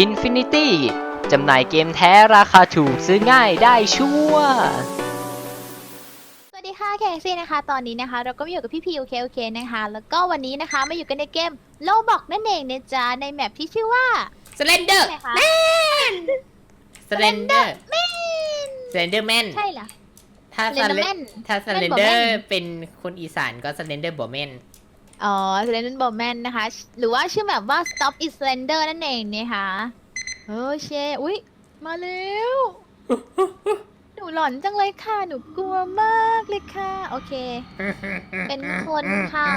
Infinity จำหน่ายเกมแท้ราคาถูกซื้อง่ายได้ชัวร์สวัสดีค่ะแคซี่นะคะ ตอนนี้นะคะ เราก็มาอยู่กับพี่พีโอเคโอเคนะคะ แล้วก็วันนี้นะคะมาอยู่กันในเกมโลบอกนั่นเองนะจ๊ะในแมปที่ชื่อว่าสเลนเดอร์อะไรคะสเลนเดอร์สเลนเดอร์แมนใช่เหรอ ถ้า Slenderman ถ้าสเลนเดอร์เป็นคนอีสานก็สเลนเด อร์บอแมนอ๋อ Slender b o m a n นะคะ หรือว่าชื่อแบบว่า Stop is Slender นั่นเองนะคะโอ้เชอุ๊ยมาแล้วหนูหลอนจังเลยค่ะ หนูกลัวมากเลยค่ะ โอเค เป็นคนค่ะ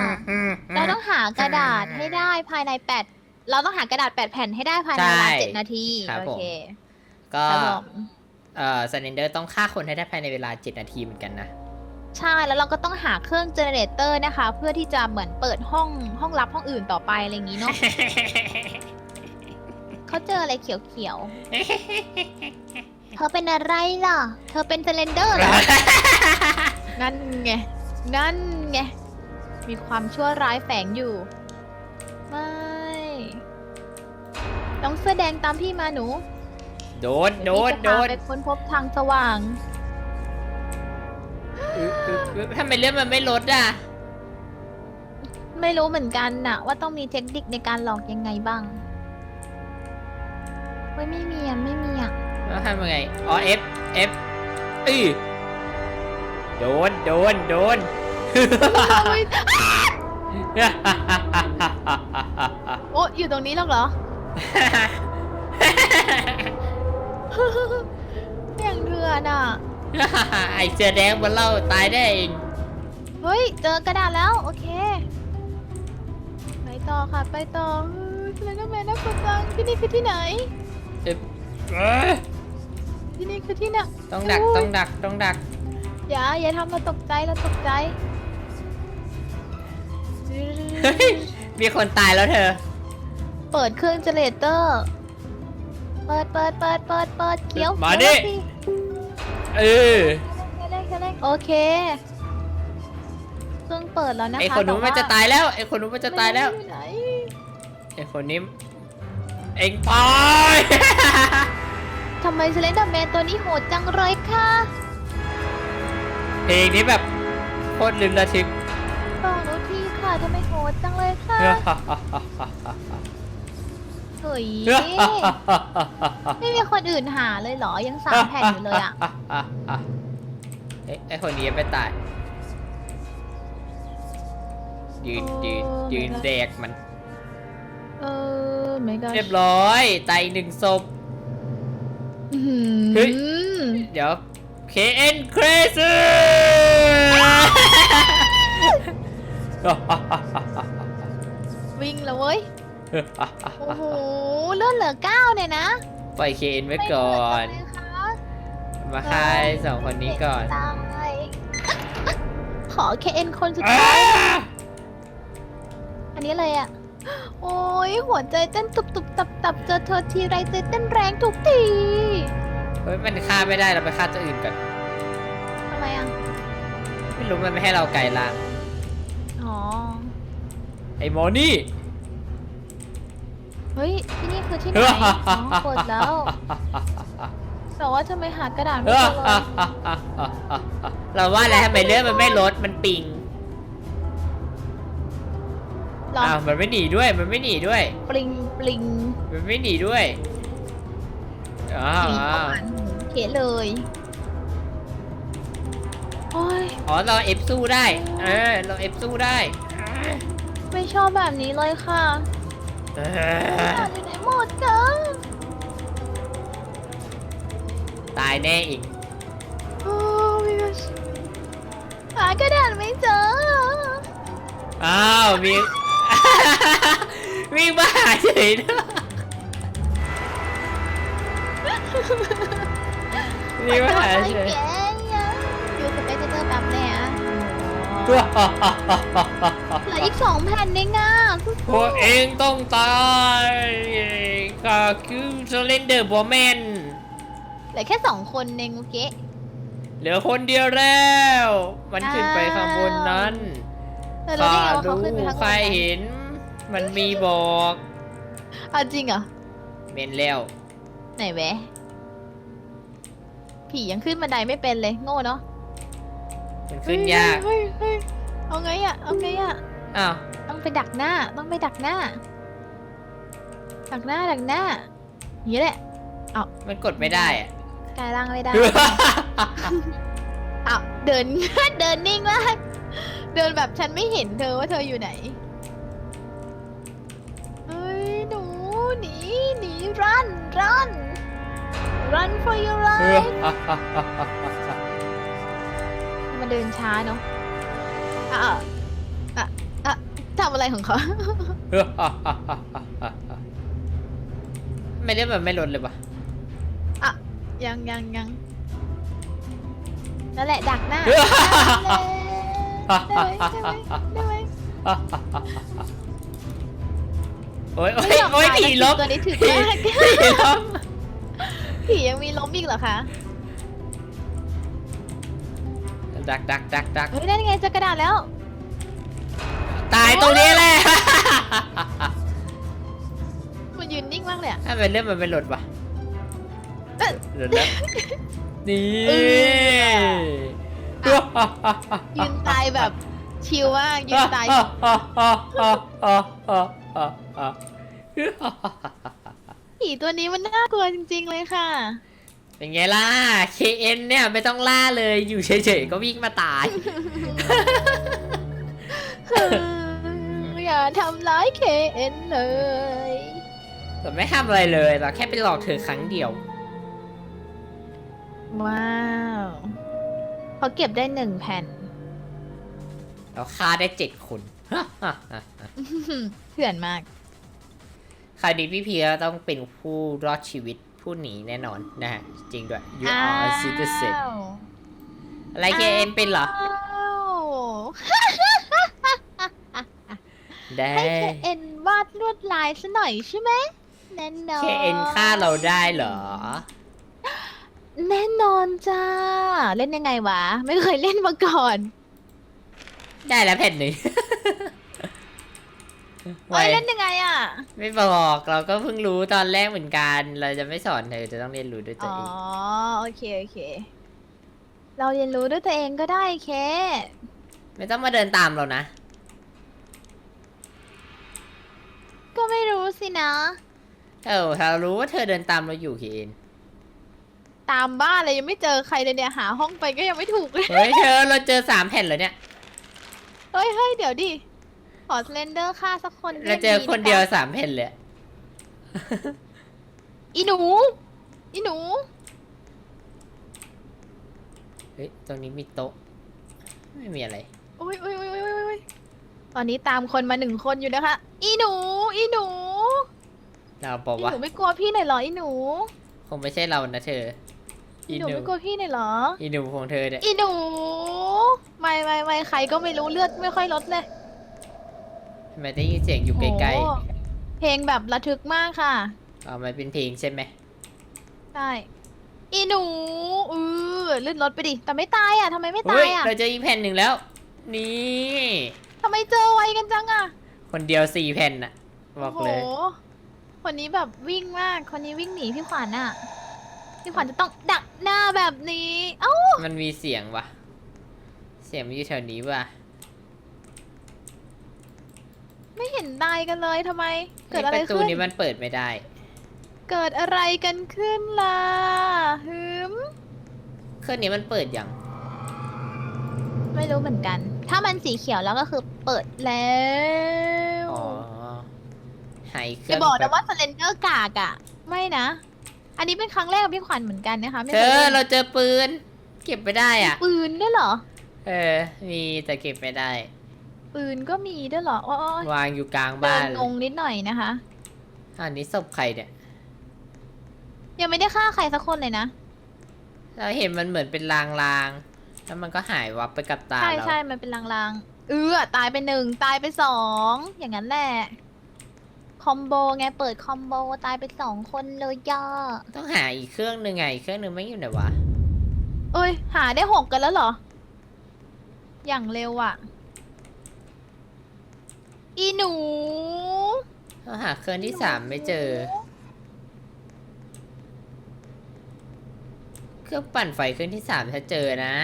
เราต้องหากระดาษให้ได้ภายใน8เราต้องหากระดาษ8แผ่นให้ได้ภายในเวลาใช่7นาที ครับโอผม เค ก็ครับผม เอ่อสเลนเดอร์ต้องฆ่าคนให้ได้ภายในเวลา 7 นาทีเหมือนกันนะ ใช่แล้วเราก็ต้องหาเครื่องเจเนเรเตอร์นะคะ เพื่อที่จะเหมือนเปิดห้องห้องลับห้องอื่นต่อไปอะไรอย่างนี้เนาะ เขาเจออะไรเขียวๆ เธอเป็นอะไรล่ะ เธอเป็นเซเลนเดอร์เหรอ นั่นไง นั่นไง มีความชั่วร้ายแฝงอยู่ ไม่ ต้องเสื้อแดงตามพี่มาหนูโดนโดนเยวโดพี่จะพานไปค้นพบทางสว่างอึ๊บอึ๊บอึ๊บ ทำไมเลือดมันไม่ลดอะ ไม่รู้เหมือนกันน่ะว่าต้องมีเทคนิคในการหลอกยังไงบ้างเฮ้ยไม่มีอะไม่มีอะแล้วทำยังไง อ๋อ F F อือโดน โดน โดน โอ้อยู่ตรงนี้หรอกเหรอ อย่างเดือนอะ ไอเสื้อแดงบนเล่าตายได้เองเฮ้ย เจอกระดาษแล้ว โอเค ไปต่อค่ะ ไปต่อเลนเดอร์แมนน่ากลัวจังที่นี่คือที่ไหน เอ๊ะเอ้ยที่นี่คือที่ไหนต้องดักต้องดักต้องดัก อย่าอย่าทำเราตกใจเราตกใจ เฮ้ยมีคนตายแล้วเธอ เปิดเครื่องเจเนเรเตอร์ เปิดเปิดเปิดเปิดเปิดเขียวมาเขียวดิสิ เออเร่งเร่งโอเคเครื่องเปิดแล้วนะคะไอคนนู้นมันจะแต่ว่ตายแล้วไอคนนู้นมันจะตายแล้วไม่รู้อไหนไอคนนี้เอ็งไปทำไมเซเลนเดอร์แมนตัวนี้โหดจังเลยค่ะเพลงนี้แบบโคตรลืมระทึกบอกหนูทีค่ะทำไมโหดจังเลยค่ะเฮ้ ย ไม่มีคนอื่นหาเลยเหรอ ยังสามแผ่นอยู่เลยอะ เอ๊ะไอคนนี้ยังไม่ตาย ยืนยืนโอ้ยืน my god แดกมัน เออไม่ก็เรียบร้อยตายหนึ่งศพอื้อหือเฮ้ย เดี๋ยว KN Crazy วิ่งแล้วเว้ย โอ้โหเลือดเหลือเก้าเนี่ยนะปล่อย KN ไว้ก่อนไม่เหลืจังเลยคะมาค่ายสองคนนี้ก่อนตายขอแค่เอ็นคนสุดท้าย อันนี้อะไรอะ โอ้ยหัวใจเต้นตุบตุบตับตับเจอเธอทีไรใจเต้นแรงทุกทีเฮ้ยมันฆ่าไม่ได้เราไปฆ่าตัวอื่นก่อนทำไมอะ ไม่รู้มันไม่ให้เราไกลล่างอ๋อไอ้หมอนี่ เฮ้ย ที่นี่คือที่ไหนอ๋อเปิดแล้ว แต่ว่าทำไมหากระดาษไม่เจอเลยเราว่าแล้วทำไมเลือดมันไม่ลดมันปิงหรออ้าวมันไม่หนีด้วยมันไม่หนีด้วย ปลิงปลิงมันไม่หนีด้วยอ้าวปลิงอ้าวประมาณเขเลยโอ้ย อ๋อเราเอฟสู้ได้เออเราเอฟสู้ได้ ไม่ชอบแบบนี้เลยค่ะ เอหาออยู่ไหนหมดกันตายแน่อีก โอ้ my gosh หากระดาษไม่เจออ้าวมี วิ่งมาหาเฉยนะวิ่งมาหาเฉย แก เหลืออีกสองแผ่นเองนะพวกเองต้องตายก็คือสเลนเดอร์บอแมนเหลือแค่สองคนเองโอเคเหลือคนเดียวแล้ว มันขึ้นไปข้างบนนั้นแต่รู้ได้ไงว่าเขาขึ้นไปทางใครบนนั้นเห็น มันมีบอกเอาจริงเหรอเมนแล้ว ไหนแวะผียังขึ้นบันไดไม่เป็นเลย โง่เนาะ มันขึ้นยาก เฮ้ยเฮ้ยเฮ้ยเอาไงอะเอาไงอะอ้าว ต้องไปดักหน้า ต้องไปดักหน้า ดักหน้าดักหน้าอย่างนี้แหละมันกดไม่ได้อะกายร่างไม่ได้ อ้าวเดิน เดินนิ่งมากเดินแบบฉันไม่เห็นเธอว่าเธออยู่ไหนเฮ้ยหนูหนีหนี run run run for your life มันเดินช้าเนาะอะอะอะอะทำอะไรของเขา ไม่ได้แบบไม่ลดเลยปะยังยังยังนั่นแหละดักหน้าได้ไหมได้ไหมได้ไหมโอ้ยโอ้ไม่ยยอมโอ้ยตายผีแล้วลบตัวนี้ถึกผีมากผีลบผียังมีล้มอีกเหรอคะ ดักดักดักดักเฮ้ยนั่นไงเจอกระดาษแล้ว ตายตรงนี้แหละ มันยืนนิ่งมากเลยอะ ถ้าเป็นเรื่องมันเป็นหลดปะเอ๊ะหลดแล้วนี่เอ ยืนตายแบบชิลมากยืนตายผีตัวนี้มันน่ากลัวจริง ๆ เลยค่ะ เป็นไงล่ะ KN เนี่ยไม่ต้องล่าเลยอยู่เฉยๆก็วิ่งมาตาย อย่าทำร้ายเคเอ็นเลยแต่ไม่ทำอะไรเลยเราแค่ไปหลอกเธอครั้งเดียว ว้าวเขาเก็บได้หนึ่งแผ่นเราฆ่าได้เจ็ดคนเถื่อนมาก คราวนี้พี่พีก็ต้องเป็นผู้รอดชีวิต ผู้หนีแน่นอนนะฮะ จริงด้วย you are a citizen อ้าวอะไร KN เป็นเหรออ้าวได้ให้เคเอ็นวาดลวดลายซะหน่อยใช่ไหมแน่นอน KN ฆ่าเราได้เหรอ แน่นอนจ้า เล่นยังไงวะ ไม่เคยเล่นมาก่อน ได้แล้วแผ่นหนึ่ง เอ้ยเล่นยังไงอะ ไม่บอกเราก็เพิ่งรู้ตอนแรกเหมือนกัน เราจะไม่สอนเธอจะต้องเรียนรู้ด้วยตัวอ๋อ เองโอเค โอเค เราเรียนรู้ด้วยตัวเองก็ได้เคไม่ต้องมาเดินตามเรานะ ก็ไม่รู้สินะ เออถ้าเรารู้ว่าเธอเดินตามเราอยู่ KN ตามบ้านเลยยังไม่เจอใครเลยเนี่ยหาห้องไปก็ยังไม่ถูกเลย เฮ้ยเธอเราเจอสามแผ่นแล้วเนี่ย เฮ้ยเฮ้ยเดี๋ยวดิ ขอสเลนเดอร์ฆ่าสักคนเราเจอคนเดียวะะสามแผ่นเลยอีหนู อีหนู เฮ้ย ตรงนี้มีโต๊ะ ไม่มีอะไรอุ้ยอุ้ยอุ้ยอุ้ยอุ้ยอุ้ยตอนนี้ตามคนมาหนึ่งคนอยู่นะคะ อีหนู อีหนู เราบอกอีว่า หนูไม่กลัวพี่หน่อยเหรอ อีหนู คงไม่ใช่เรานะเธอ อีอีหหนูนู ไม่กลัวพี่หน่อยเหรอ อีหนูของเธอเนี่ย อีหนู ไม่ไม่ไม่ใครก็ไม่รู้เลือดไม่ค่อยลดเลย ทำไมได้ยินเสียงอยู่ใกล้โอ้เพลงแบบระทึกมากค่ะๆเอามันเป็นเพลงใช่ไหมใช่ อีหนูเออเลื่อนรถไปดิ แต่ไม่ตายอะทำไมไม่ตาเฮ้ยยอะเราเจออีกแผ่นหนึ่งแล้ว นี่ ทำไมเจอไวกันจังอะคนเดียวสี่แผ่นน่ะ บอกเลยโอ้โหคนนี้แบบวิ่งมาก คนนี้วิ่งหนีพี่ขวัญอะ พี่ขวัญจะต้องดักหน้าแบบนี้ เอ้ามันมีเสียงวะเสียงมันอยู่แถวนี้ว่ะ ไม่เห็ นตายกันเลยทำไม เกิดไอ้อะปไรระตูขึ้น นี้มันเปิดไม่ได้ เกิดอะไรกันขึ้นล่ะฮึมเครื่องนี้มันเปิดยังไม่รู้เหมือนกัน ถ้ามันสีเขียวแล้วก็คือเปิดแล้วอ๋อหายเครื่จะองบอกแบนะบว่าสเลนเดอร์กากอะไม่นะ อันนี้เป็นครั้งแรกกับพี่ขวัญเหมือนกันนะคะไม่เธคยอล่นเราเจอปืน เก็บไม่ได้อะ ปืนด้วยเหรอ เออ มีแต่เก็บไม่ได้ ปืนก็มีด้วยเหรอโอ้ยวางอยู่กลางเดิบ้านนงงนิดหน่อยนะคะ อันนี้ศพใครเนี่ย ยังไม่ได้ฆ่าใครสักคนเลยนะ เราเห็นมันเหมือนเป็นลางๆ แล้วมันก็หายวับไปกับตาใช่เราใช่มันเป็นลางๆ เออตายไปหนึ่งตายไปสอง อย่างนั้นแหละ คอมโบไงเปิดคอมโบตายไปสองคนเลยย่าต้องหาอีกเครื่องหนึ่งไงอีกเครื่องหนึ่งไม่อยู่ไหนวะ เอ้ย หาได้หกกันแล้วเหรอ อย่างเร็วอะ อีหนูเราหาเครื่องที่สามไม่เจอ เครื่องปั่นไฟเครื่องที่สามถ้าเจอนะ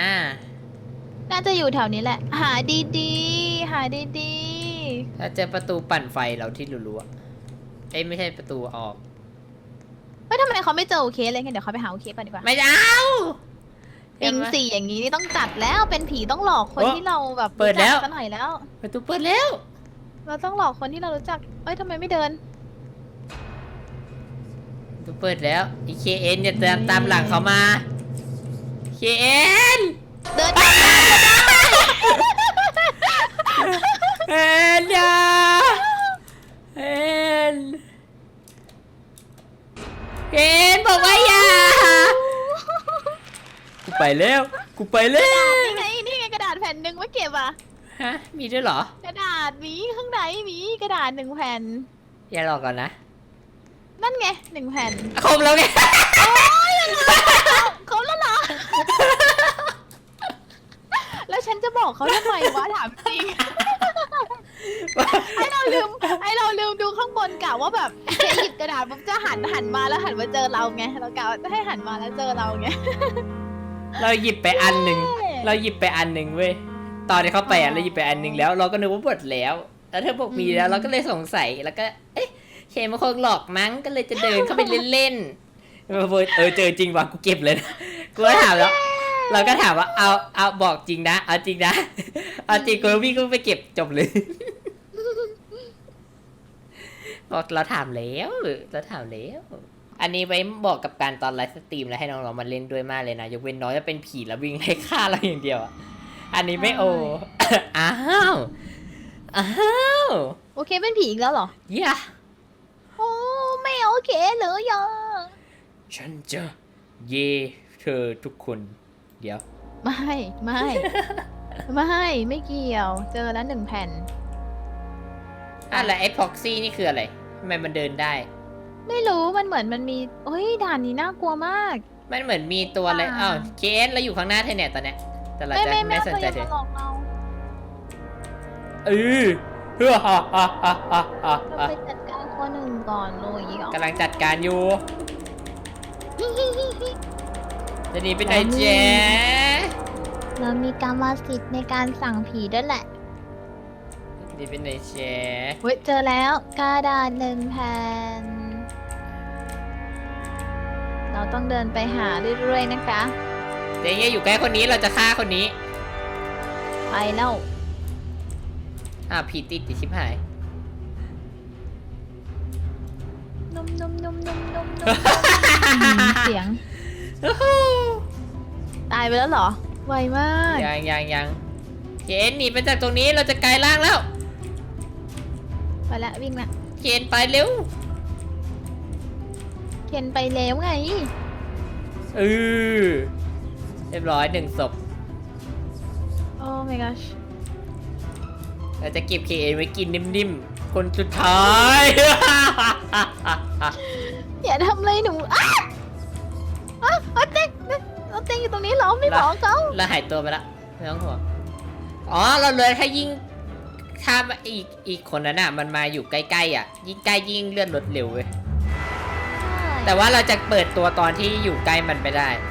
น่าจะอยู่แถวนี้แหละ หาดีๆ หาดีๆถ้าเจอประตูปั่นไฟเราที่รู้ๆเอ้ยไม่ใช่ประตูออก ๆเฮ้ยทำไมเขาไม่เจอโอเคเลยงั้นเดี๋ยวเขาไปหาโอเคก่อนดีกว่าไม่เอาปิงสี่อย่างนี้นี่ต้องจัดแล้วเป็นผีต้องหลอกคนที่เราแบบเปิดแล้วกักหน่อยแล้ว ประตูเปิดแล้ว เราต้องหลอกคนที่เรารู้จัก เอ้ยทำไมไม่เดินประตูเปิดแล้ว อีเคเอ็นอย่าตามตามหลังเขามาเคเอ็นเดินตามมาก็ได้เอ็นอย่าเอ็นเอ็นบอกว่าอย่ากูไปแล้ว กูไปแล้ว นี่ไงนี่ไงกระดาษแผ่นหนึ่งไว้เก็บอะ ฮะ มีด้วยเหรอกระดาษหมีข้างในหมีกระดาษหนึ่งแผ่น อย่าหลอกก่อนนะนั่นไงหนึ่งแผ่นคมแล้วไงเขาแล้วเหรอ แล้วฉันจะบอกเขาทำไมวะถามจริงให้เราลืมให้เราลืมดูข้างบนกะว่าแบบเคหยิบกระดาษปุ๊บจะหันหันมาแล้วหันมาเจอเราไงเรากะว่าจะให้หันมาแล้วเจอเราไง เราหยิบไปอันหนึ่ง เราหยิบไปอันหนึ่งเว้ย ตอนที่เขาไปอะเราหยิบไปอันหนึ่งแล้ว เราก็นึกว่าหมดแล้ว แล้วเธอบอกมีแล้วเราก็เลยสงสัยแล้วก็ เอ๊ะเคมันคงหลอกมั้งก็เลยจะเดินเข้าไปเล่นๆเออเออเจอจริงว่ะกูเก็บเลยนะกูก็ถามแล้ว เราก็ถามว่าเอาเอาบอกจริงนะเอาจริงนะเอาจริงกูวิ่งก็ไปเก็บจบเลยบอกเราถามแล้วเราถามแล้ว อันนี้ไว้บอกกับการตอนไลฟ์สตรีมแล้วให้น้องๆมาเล่นด้วยมากเลยนะ ยกเว้นน้อยจะเป็นผีแล้ววิ่งไล่ฆ่าเราอย่างเดียวอะ อันนี้ไม่โอ อ้าว อ้าวโอเคเป็นผีอีกแล้วเหรอ อย่าโอ้ไม่โอเคเลยอะฉันจะเย่เธอทุกคน เดี๋ยว ไม่ไม่ ไม่ไม่เกี่ยว เจอแล้วหนึ่งแผ่นอะแล้วไอ้พ็อกซี่นี่คืออะไรทำไมมันเดินได้ ไม่รู้มันเหมือนมันมีเฮ้ยด่านนี้น่ากลัวมาก มันเหมือนมีตัวอะไรอ่าอ้าวเคสเราอยู่ข้างหน้าเธอเนี่ยตอนเนี้ย แต่เราไม่จะไม่ไม่ไม่สนเขาใจอย่าเธอมาหลอกเราเออเฮ้อฮ่าฮ่าฮ่าฮ่าฮ่าเราไปจัดการคนหนึ่งก่อนเลยอย่างงี้เหรอกำลังจัดการอยู่ จะหนีไปไหนเจ๊เรามีกรรมสิทธิ์ในการสั่งผีด้วยแหละ หนีไปไหนเจ๊เฮ้ยเจอแล้วกระดาษหนึ่งแผ่น เราต้องเดินไปหาเรื่อยๆนะคะ เจ๊อยู่ใกล้คนนี้เราจะฆ่าคนนี้ ไปแล้วอ่าวผีติดติดชิบหายนุ่มนุ่มนุ่มนุ่มนุ่มเสียง ตายไปแล้วเหรอ ไวมาก ยังยังยังเจนหนีไปจากตรงนี้เราจะกลายร่างแล้ว ไปละวิ่งละเจนไปเร็วเขียนไปแล้วไง เออ เรียบร้อยหนึ่งศพ โอ้ my gosh เราจะเก็บเคเอไว้กินนิ่มๆ คนสุดท้าย อย่าทำเลยหนูอ้าอ้าเอาเต็งเอาเต็งอยู่ตรงนี้เหรอไม่บอกเขาเราหายตัวไปละไม่ต้องห่วงอ๋อ เราเลยถ้ายิ่งถ้าอีกอีกคนนั้นอะ มันมาอยู่ใกล้ๆอะ ยิ่งใกล้ยิ่งเลื่อนรถเร็วเว้ย แต่ว่าเราจะเปิดตัวตอนที่อยู่ใกล้มันไม่ได้อือหือ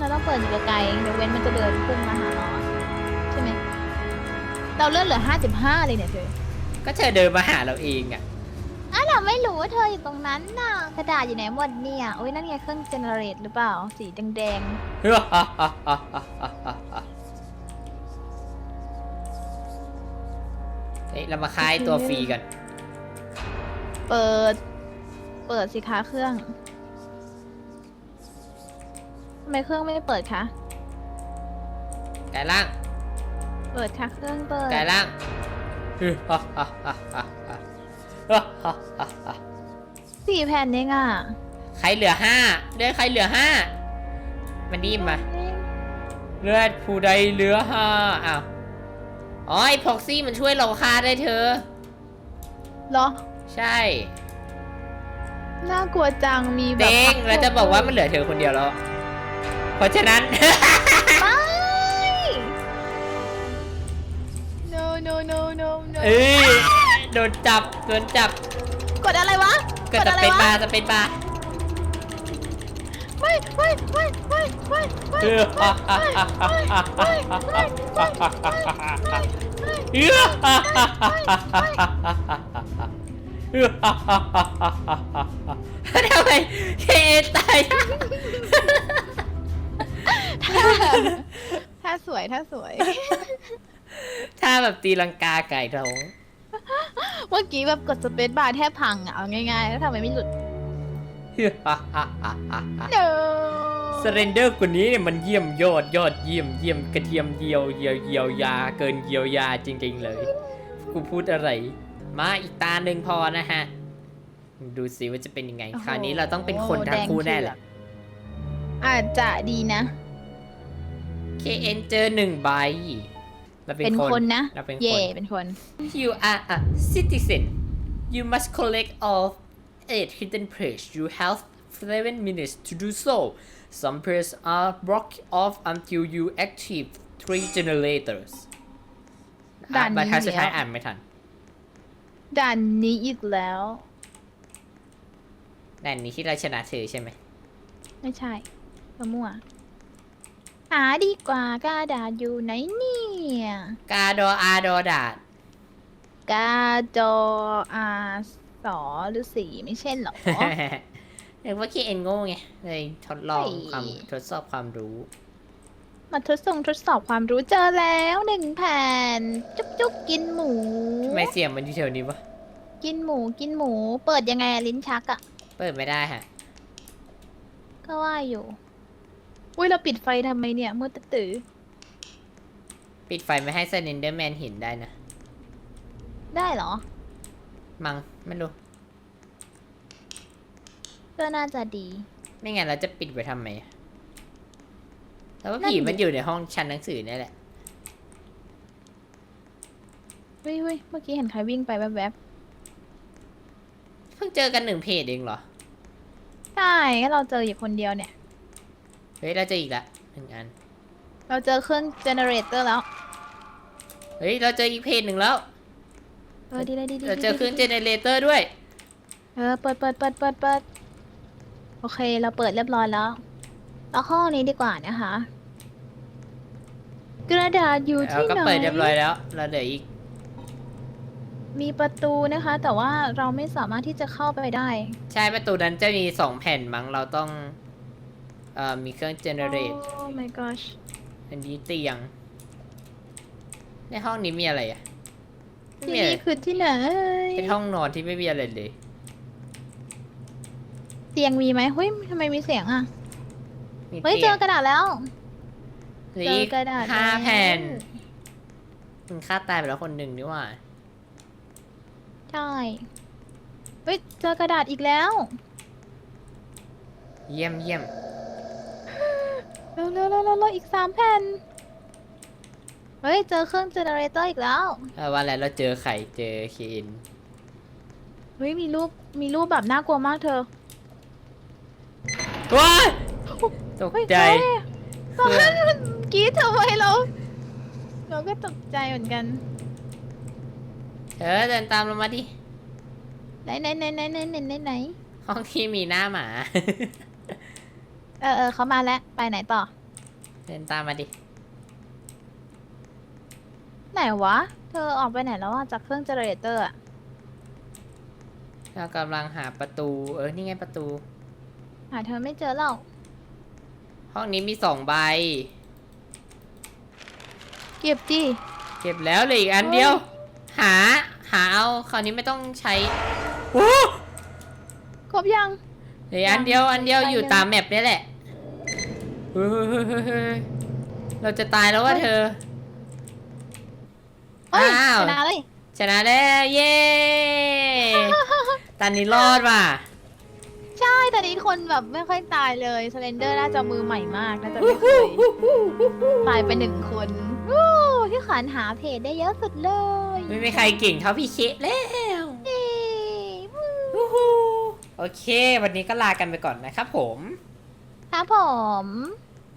เราต้องเปิดอยู่ไกลๆเดี๋ยวเว้นมันจะเดินพุ่งมาหาเราอะใช่ไหมเราเลื่อนเหลือ55เลยเนี่ยเธอก็เธอเดินมาหาเราเองอะอะเราไม่รู้ว่าเธออยู่ตรงนั้นน่ะกระดาษอยู่ไหนหมดเนี่ยโอ้ยนั่นไงเครื่องเจเนเรตหรือเปล่าสีแดงเฮ้ยเรามาคายตัวฟรีกันๆเปิด เปิดสิคะเครื่องทำ ไมเครื่องไม่เปิดคะกายล่าง เปิดค่ะเครื่องเปิดกายล่างสี่แผ่นเองอะใครเหลือห้าเลือดใครเหลือห้ามันดีมาเลือดผู้ใดเหลือห้าอ้าวอ๋อไอ้พ็อกซี่มันช่วยเราฆ่าได้เธอ เหรอ ใช่ น่ากลัวจังมีแบบเด้งแล้วจะบอกว่ามันเหลือเธอคนเดียวแล้ว เพราะฉะนั้นไม่ no no no no no เอ้ยโดนจับโดนจับกดอะไรวะเกิดจะอะไรเป็นวะบาร์จะเป็นบาร์กไม่ไม่ไม่ไม่ไม่ไม่เออเออทำไมเคตาย ถ้าสวยถ้าสวย ถ้าแบบตีลังกาไก่ท้องเมื่อกี้แบบกดสเปซบาร์แทบพังอะเอาง่ายๆ แล้วทำไมไม่หลุด no สเรนเดอร์กว่านี้เนี่ยมันเยี่ยมยอดยอดเยี่ยมเยี่ยมกระเทียมเยียวเยียวเยียวยา เกินเยียวยาจริงๆเลย กูพูดอะไร มาอีกตาหนึ่งพอนะฮะ ดูสิว่าจะเป็นยังไงโอ้โหคราวนี้เราต้องเป็นคนทั้งคู่แน่แหละอาจจะดีนะ KN เจอหนึ่งใบเราเป็เป็นนคนคนนะเราเป็นคน เย่เป็นคน You are a citizen. You must collect all eight hidden players. You have seven minutes to do so. Some players are blocked off until you active three generators. ด่านบรรทัดนี้สุดท้ายแล้วอ่านไม่ทันด่านนี้อีกแล้วด่านนี้ที่เราชนะเธอใช่ไหมไม่ใช่มะม่วง หาดีกว่ากระดาษอยู่ไหนเนี่ยกาดออาดอดาดกาจออาสอหรือสีไม่ใช่เหรอ เรียกว่า KN โง่ไงเลยทดลองเฮ้ยความทดสอบความรู้ มาทดสอบทดสอบความรู้เจอแล้วหนึ่งแผ่น จุ๊บจุ๊บกินหมู ทำไมเสียงมันอยู่แถวนี้วะ กินหมูกินหมู เปิดยังไงอะลิ้นชักอะเปิดไม่ได้ฮะ ก็ว่าอยู่ อุ้ยเราปิดไฟทำไมเนี่ยมืดตื้อปิดไฟไม่ให้ Slenderman เห็นได้นะ ได้เหรอ มังไม่รู้ ก็น่าจะดี ไม่งั้นเราจะปิดไว้ทำไมอะแล้วว่านั่นผีดิมันอยู่ในห้องชั้นหนังสือนี่แหละ เฮ้ยเฮ้ยเมื่อกี้เห็นใครวิ่งไปแวบเพิ่งเจอกันหนึ่งเพจเองเหรอๆใช่ก็เราเจออยู่คนเดียวเนี่ย เฮ้ยเราเจออีกละหนึ่งอัน เราเจอเครื่องเจเนเรเตอร์แล้ว เฮ้ยเราเจออีกเพจหนึ่งแล้ว เออดีเลยดีดีเราเจอดีเครื่องดีเจเนเรเตอร์ด้วย เออเปิดเปิดเปิดเปิดเปิดโอเค เราเปิดเรียบร้อยแล้วเอาห้องนี้ดีกว่านะคะ กระดาษอยู่เราที่ก็ไหนเปิดเรียบร้อยแล้วเราเหลืออีก มีประตูนะคะ แต่ว่าเราไม่สามารถที่จะเข้าไปได้ ใช่ประตูนั้นจะมีสองแผ่นมั้งเราต้องเอ่อมีเครื่องเจเนเรตโอ้ my gosh อันนี้เตียง ในห้องนี้มีอะไรอะไม่ที่มีอะไรนี่คือที่ไหน เป็นห้องนอนที่ไม่มีอะไรเลย เตียงมีไหมเฮ้ยทำไมมีเสียงอะ มีเฮ้ย เจตียองกระดาษแล้วเหลือเจออีกกระดาษห้าล้ว แผ่นมันฆ่าตายไปแล้วคนหนึ่งนี่หว่า ใช่เฮ้ย เจอกระดาษอีกแล้ว เยี่ยมเยี่ยมเเร็วเร็วเร็วอีกสามแผ่น เฮ้ย เจอเครื่องเจเนเรเตอร์อีกแล้ว เออวันแรกเราเจอไข่เจอคีอินเฮ้ย มีรูป มีรูปแบบน่ากลัวมากเธอว้าตกใจตอนนั้นมันกรีดทำไมเรา เราก็ตกใจเหมือนกัน เธอเดินตามเรามาดิ ไหนไหนไหนไหนไหนไหนไหนห้องที่มีหน้าหมา เออเออเขามาแล้ว ไปไหนต่อ เดินตามมาดิ ไหนวะ เธอออกไปไหนแล้วอะจากเครื่องเจเนเรเตอร์อะเรากำลังหาประตู เออ นี่ไงประตู หาเธอไม่เจอแล้วห้องนี้มีสองใบ เก็บดิ เก็บแล้วเหลยอีกอันเดียว หา หาเอาคราวนี้ไม่ต้องใช้โอ้ครบยัง เหลยอันเดียวอันเดียวไปอยู่เลยตามแมปนี่แหละ เฮ้ยเฮ้ยเฮ้ยเฮ้ยเฮ้ยเราจะตายแล้วว่าเธอ เอ้ยอ้าว ชนะเลยชนะแล้วเย้ตอนนี้รอดว่ะ ใช่ตอนนี้คนแบบไม่ค่อยตายเลยสเลนเดอร์น่าจะมือใหม่มากน่าจะไม่เคยตายไปหนึ่งคนวู้ที่ขานหาเพจได้เยอะสุดเลยไม่มีใครเก่งเท่าพี่เชะแล้วเย้วู้วู้ฮู้โอเค วันนี้ก็ลากันไปก่อนนะครับผม ครับผม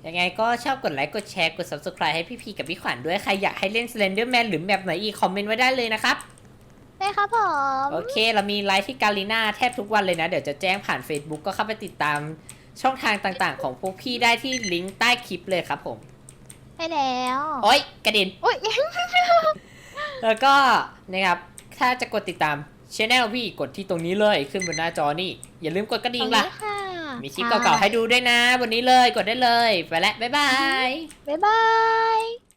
ยังไงก็ชอบกดไลค์กดแชร์กด subscribe ให้พี่พีกับพี่ขวัญด้วยใครอยากให้เล่น Slenderman หรือแมปไหนอีกคอมเมนต์ไว้ได้เลยนะครับ ได้ครับผม โอเค เรามีไลฟ์ที่กาลิน่าแทบทุกวันเลยนะ เดี๋ยวจะแจ้งผ่าน Facebook ก็เข้าไปติดตามช่องทางต่างๆ ของพวกพี่ได้ที่ลิงก์ใต้คลิปเลยครับผม ไปแล้ว โอ๊ยกระเด็น โอ๊ย แล้วก็นะครับ ถ้าจะกดติดตามช anel พี่กดที่ตรงนี้เลยขึ้นบนหน้าจอนี่ อย่าลืมกดกระดิ่งล่ะ ตรงนี้ค่ะ มีคลิปเก่าๆให้ดูด้วยนะ วันนี้เลยกดได้เลย ไปแล้วบ๊ายบาย บ๊ายบาย